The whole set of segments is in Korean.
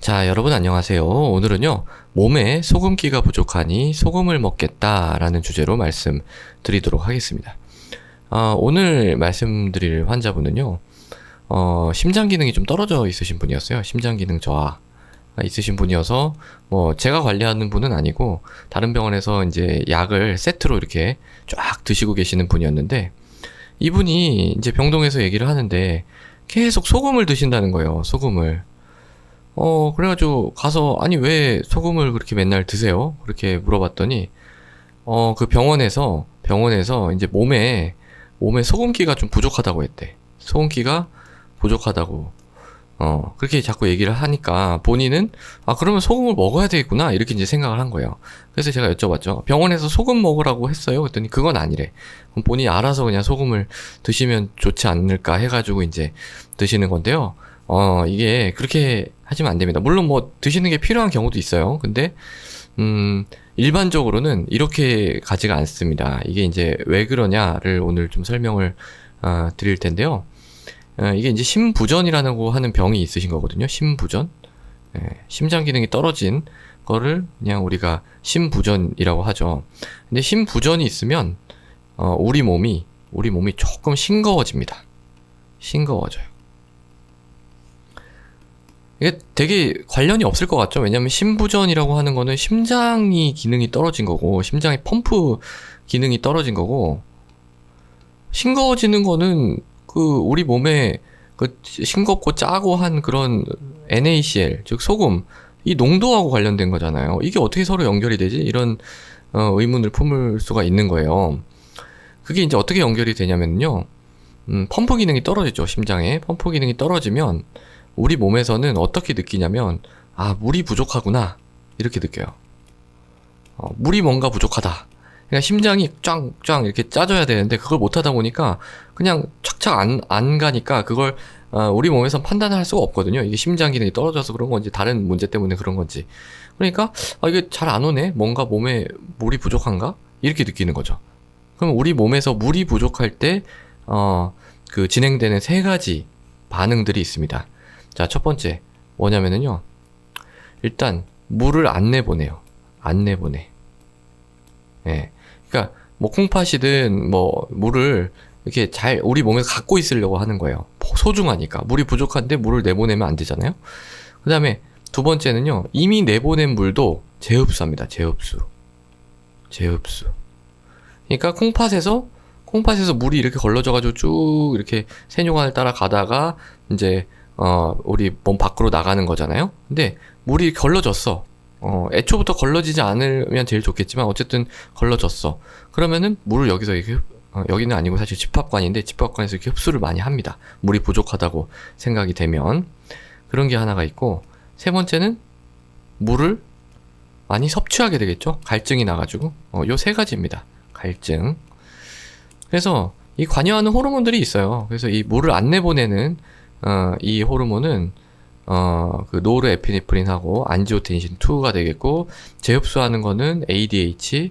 자, 여러분 안녕하세요. 오늘은요, 몸에 소금기가 부족하니 소금을 먹겠다라는 주제로 말씀드리도록 하겠습니다. 어, 오늘 말씀드릴 환자분은요, 어, 심장 기능이 좀 떨어져 있으신 분이었어요. 심장 기능 저하. 있으신 분이어서 뭐 제가 관리하는 분은 아니고 다른 병원에서 이제 약을 세트로 이렇게 쫙 드시고 계시는 분이었는데 이분이 이제 병동에서 얘기를 하는데 계속 소금을 드신다는 거예요. 소금을. 어, 그래가지고 가서, 아니, 왜 소금을 그렇게 맨날 드세요? 그렇게 물어봤더니, 어, 그 병원에서, 병원에서 이제 몸에, 몸에 소금기가 좀 부족하다고 했대. 소금기가 부족하다고. 어, 그렇게 자꾸 얘기를 하니까 본인은, 아, 그러면 소금을 먹어야 되겠구나. 이렇게 이제 생각을 한 거예요. 그래서 제가 여쭤봤죠. 병원에서 소금 먹으라고 했어요? 그랬더니 그건 아니래. 본인이 알아서 그냥 소금을 드시면 좋지 않을까 해가지고 이제 드시는 건데요. 어, 이게 그렇게 하시면 안 됩니다. 물론 뭐 드시는 게 필요한 경우도 있어요. 근데, 음, 일반적으로는 이렇게 가지가 않습니다. 이게 이제 왜 그러냐를 오늘 좀 설명을 어, 드릴 텐데요. 어, 이게 이제 심부전이라고 하는 병이 있으신 거거든요. 심부전. 예, 심장 기능이 떨어진 거를 그냥 우리가 심부전이라고 하죠. 근데 심부전이 있으면 어, 우리 몸이 우리 몸이 조금 싱거워집니다. 싱거워져요. 이게 되게 관련이 없을 것 같죠? 왜냐면 심부전이라고 하는 거는 심장이 기능이 떨어진 거고, 심장의 펌프 기능이 떨어진 거고, 싱거워지는 거는 그 우리 몸에 그 싱겁고 짜고 한 그런 NaCl, 즉 소금, 이 농도하고 관련된 거잖아요. 이게 어떻게 서로 연결이 되지? 이런 어, 의문을 품을 수가 있는 거예요. 그게 이제 어떻게 연결이 되냐면요. 음, 펌프 기능이 떨어지죠, 심장에. 펌프 기능이 떨어지면, 우리 몸에서는 어떻게 느끼냐면 아 물이 부족하구나 이렇게 느껴요. 어, 물이 뭔가 부족하다. 그러니까 심장이 짱짱 이렇게 짜져야 되는데 그걸 못하다 보니까 그냥 착착 안, 안 가니까 그걸 어, 우리 몸에서 판단할 수가 없거든요. 이게 심장 기능이 떨어져서 그런 건지 다른 문제 때문에 그런 건지. 그러니까 아, 이게 잘 안 오네. 뭔가 몸에 물이 부족한가? 이렇게 느끼는 거죠. 그럼 우리 몸에서 물이 부족할 때 어, 그 진행되는 세 가지 반응들이 있습니다. 자, 첫 번째 뭐냐면은요. 일단 물을 안 내보내요. 안 내보내. 예. 그러니까 뭐 콩팥이든 뭐 물을 이렇게 잘 우리 몸에서 갖고 있으려고 하는 거예요. 소중하니까. 물이 부족한데 물을 내보내면 안 되잖아요. 그다음에 두 번째는요. 이미 내보낸 물도 재흡수합니다. 재흡수. 재흡수. 그러니까 콩팥에서 콩팥에서 물이 이렇게 걸러져 가지고 쭉 이렇게 세뇨관을 따라 가다가 이제 어, 우리 몸 밖으로 나가는 거잖아요. 근데 물이 걸러졌어. 어, 애초부터 걸러지지 않으면 제일 좋겠지만 어쨌든 걸러졌어. 그러면은 물을 여기서 이렇게 어, 여기는 아니고 사실 집합관인데 집합관에서 이렇게 흡수를 많이 합니다. 물이 부족하다고 생각이 되면 그런 게 하나가 있고 세 번째는 물을 많이 섭취하게 되겠죠. 갈증이 나가지고 어, 요세 가지입니다. 갈증. 그래서 이 관여하는 호르몬들이 있어요. 그래서 이 물을 안 내보내는 어, 이 호르몬은 어, 그 노르에피네프린하고 안지오텐신 2가 되겠고 재흡수하는 거는 ADH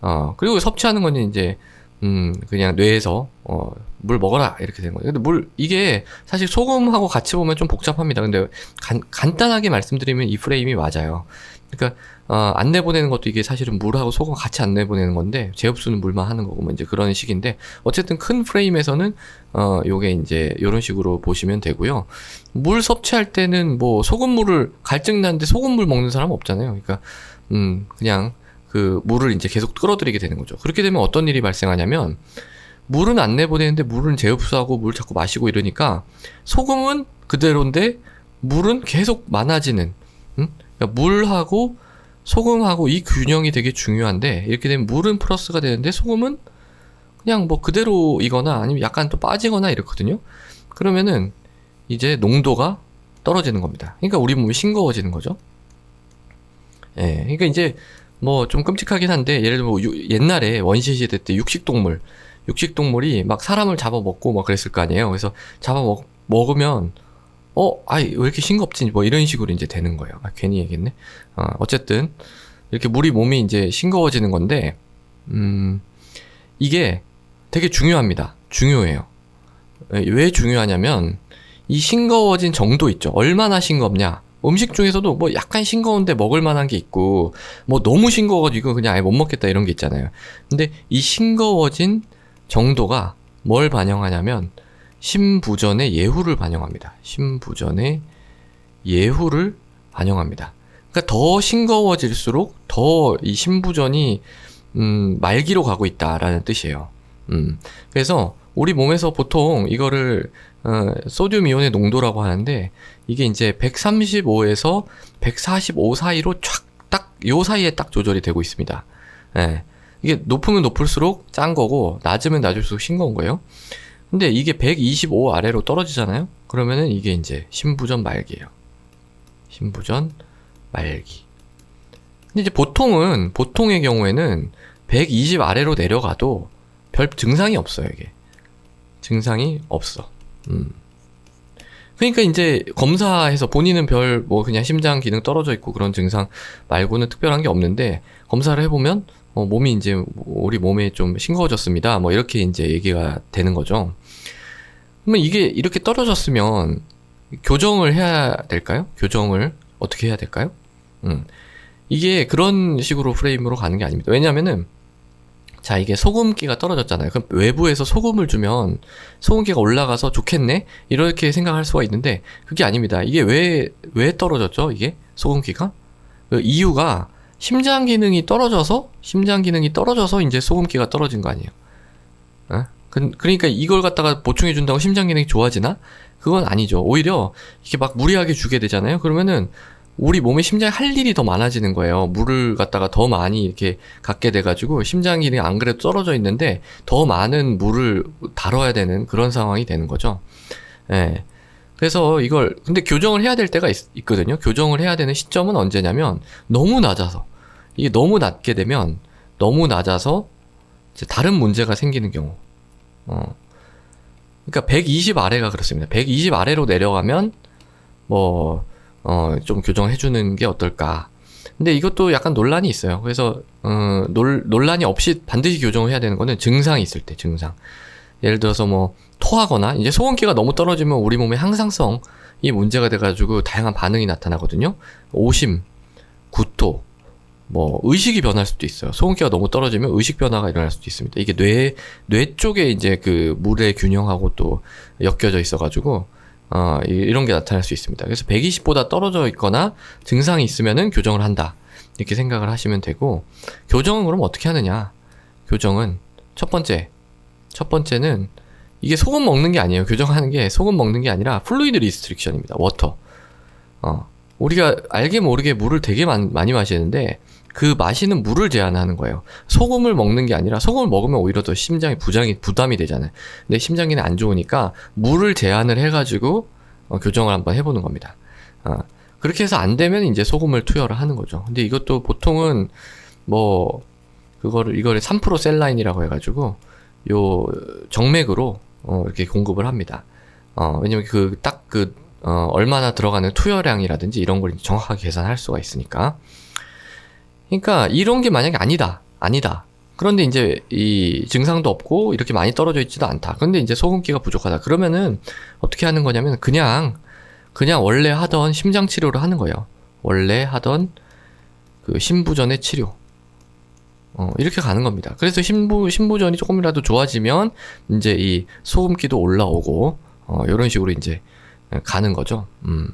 어, 그리고 섭취하는 거는 이제 음, 그냥 뇌에서 어, 물 먹어라 이렇게 되는 거예요. 근데 물 이게 사실 소금하고 같이 보면 좀 복잡합니다. 근데 간, 간단하게 말씀드리면 이 프레임이 맞아요. 그러니까 어, 안 내보내는 것도 이게 사실은 물하고 소금 같이 안 내보내는 건데 재흡수는 물만 하는 거고 뭐 이제 그런 식인데 어쨌든 큰 프레임에서는 어 요게 이제 요런 식으로 보시면 되고요. 물 섭취할 때는 뭐 소금물을 갈증 나는데 소금물 먹는 사람 없잖아요. 그러니까 음 그냥 그 물을 이제 계속 끌어들이게 되는 거죠. 그렇게 되면 어떤 일이 발생하냐면 물은 안 내보내는데 물은 재흡수하고 물 자꾸 마시고 이러니까 소금은 그대로인데 물은 계속 많아지는 음? 그러니까 물하고 소금하고 이 균형이 되게 중요한데 이렇게 되면 물은 플러스가 되는데 소금은 그냥 뭐 그대로이거나 아니면 약간 또 빠지거나 이렇거든요. 그러면은 이제 농도가 떨어지는 겁니다. 그러니까 우리 몸이 싱거워지는 거죠. 예. 그러니까 이제 뭐 좀 끔찍하긴 한데 예를 들면 뭐 유, 옛날에 원시 시대 때 육식 동물 육식 동물이 막 사람을 잡아 먹고 막 그랬을 거 아니에요. 그래서 잡아 먹, 먹으면 어, 아이, 왜 이렇게 싱겁지? 뭐 이런 식으로 이제 되는 거예요. 아, 괜히 얘기했네. 어, 어쨌든, 이렇게 물이 몸이 이제 싱거워지는 건데, 음, 이게 되게 중요합니다. 중요해요. 왜 중요하냐면, 이 싱거워진 정도 있죠. 얼마나 싱겁냐. 음식 중에서도 뭐 약간 싱거운데 먹을 만한 게 있고 뭐 너무 싱거워가지고 그냥 아예 못 먹겠다 이런 게 있잖아요. 근데 이 싱거워진 정도가 뭘 반영하냐면 심부전의 예후를 반영합니다. 심부전의 예후를 반영합니다. 그러니까 더 싱거워질수록 더이 심부전이 음, 말기로 가고 있다라는 뜻이에요. 음. 그래서 우리 몸에서 보통 이거를 어, 소듐 이온의 농도라고 하는데 이게 이제 135에서 145 사이로 촥 딱 요 사이에 딱 조절이 되고 있습니다. 예. 이게 높으면 높을수록 짠 거고 낮으면 낮을수록 싱거운 거예요. 근데 이게 125 아래로 떨어지잖아요. 그러면은 이게 이제 심부전 말기예요. 심부전 말기. 근데 이제 보통은 보통의 경우에는 120 아래로 내려가도 별 증상이 없어요, 이게. 증상이 없어. 음. 그러니까 이제 검사해서 본인은 별 뭐 그냥 심장 기능 떨어져 있고 그런 증상 말고는 특별한 게 없는데 검사를 해보면 어, 몸이 이제 우리 몸에 좀 싱거워졌습니다. 뭐 이렇게 이제 얘기가 되는 거죠. 그러면 이게 이렇게 떨어졌으면 교정을 해야 될까요? 교정을 어떻게 해야 될까요? 음. 이게 그런 식으로 프레임으로 가는 게 아닙니다. 왜냐면은 자, 이게 소금기가 떨어졌잖아요. 그럼 외부에서 소금을 주면 소금기가 올라가서 좋겠네? 이렇게 생각할 수가 있는데, 그게 아닙니다. 이게 왜, 왜 떨어졌죠? 이게? 소금기가? 그 이유가 심장 기능이 떨어져서, 심장 기능이 떨어져서 이제 소금기가 떨어진 거 아니에요. 어? 그, 그러니까 이걸 갖다가 보충해 준다고 심장 기능이 좋아지나? 그건 아니죠. 오히려 이렇게 막 무리하게 주게 되잖아요. 그러면은 우리 몸에 심장이 할 일이 더 많아지는 거예요. 물을 갖다가 더 많이 이렇게 갖게 돼가지고 심장 기능이 안 그래도 떨어져 있는데 더 많은 물을 다뤄야 되는 그런 상황이 되는 거죠. 예. 그래서 이걸 근데 교정을 해야 될 때가 있, 거든요 교정을 해야 되는 시점은 언제냐면 너무 낮아서 이게 너무 낮게 되면 너무 낮아서 다른 문제가 생기는 경우. 어. 그러니까 120 아래가 그렇습니다. 120 아래로 내려가면 뭐 어, 좀 교정해주는 게 어떨까. 근데 이것도 약간 논란이 있어요. 그래서, 어, 논, 논란이 없이 반드시 교정을 해야 되는 거는 증상이 있을 때, 증상. 예를 들어서 뭐, 토하거나, 이제 소원기가 너무 떨어지면 우리 몸의 항상성이 문제가 돼가지고 다양한 반응이 나타나거든요. 오심, 구토, 뭐, 의식이 변할 수도 있어요. 소원기가 너무 떨어지면 의식 변화가 일어날 수도 있습니다. 이게 뇌, 뇌 쪽에 이제 그 물의 균형하고 또 엮여져 있어가지고, 어, 이런 게 나타날 수 있습니다. 그래서 120보다 떨어져 있거나 증상이 있으면은 교정을 한다. 이렇게 생각을 하시면 되고, 교정은 그럼 어떻게 하느냐? 교정은 첫 번째, 첫 번째는 이게 소금 먹는 게 아니에요. 교정하는 게 소금 먹는 게 아니라 플루이드 리스트릭션입니다. 워터. 어, 우리가 알게 모르게 물을 되게 많, 많이 마시는데 그 마시는 물을 제한하는 거예요. 소금을 먹는 게 아니라 소금을 먹으면 오히려 더 심장이 부장이 부담이 되잖아요. 근데 심장기는 안 좋으니까 물을 제한을 해가지고 어, 교정을 한번 해보는 겁니다. 어, 그렇게 해서 안 되면 이제 소금을 투여를 하는 거죠. 근데 이것도 보통은 뭐 그거를 이거를 3% 셀라인이라고 해가지고 요 정맥으로 어, 이렇게 공급을 합니다. 어, 왜냐면 그 딱그 그, 어, 얼마나 들어가는 투여량이라든지 이런 걸 정확하게 계산할 수가 있으니까. 그러니까 이런 게 만약에 아니다. 아니다. 그런데 이제 이 증상도 없고 이렇게 많이 떨어져 있지도 않다. 그런데 이제 소금기가 부족하다. 그러면은 어떻게 하는 거냐면 그냥 그냥 원래 하던 심장 치료를 하는 거예요. 원래 하던 그 신부전의 치료. 어, 이렇게 가는 겁니다. 그래서 신부, 신부전이 조금이라도 좋아지면 이제 이 소금기도 올라오고, 어, 이런 식으로 이제 가는 거죠. 음.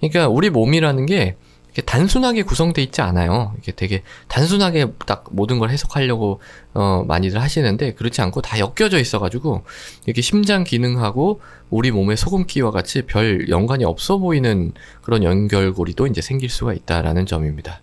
그러니까 우리 몸이라는 게 단순하게 구성돼 있지 않아요. 이게 되게 단순하게 딱 모든 걸 해석하려고 어 많이들 하시는데 그렇지 않고 다 엮여져 있어가지고 이렇게 심장 기능하고 우리 몸의 소금기와 같이 별 연관이 없어 보이는 그런 연결고리도 이제 생길 수가 있다라는 점입니다.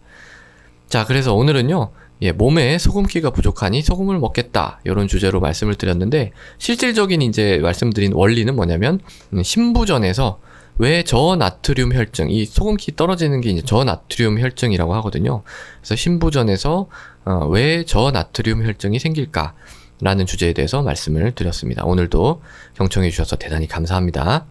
자, 그래서 오늘은요. 예, 몸에 소금기가 부족하니 소금을 먹겠다. 이런 주제로 말씀을 드렸는데 실질적인 이제 말씀드린 원리는 뭐냐면 음, 신부전에서 왜 저나트륨 혈증, 이 소금기 떨어지는 게 이제 저나트륨 혈증이라고 하거든요. 그래서 신부전에서 어, 왜 저나트륨 혈증이 생길까? 라는 주제에 대해서 말씀을 드렸습니다. 오늘도 경청해 주셔서 대단히 감사합니다.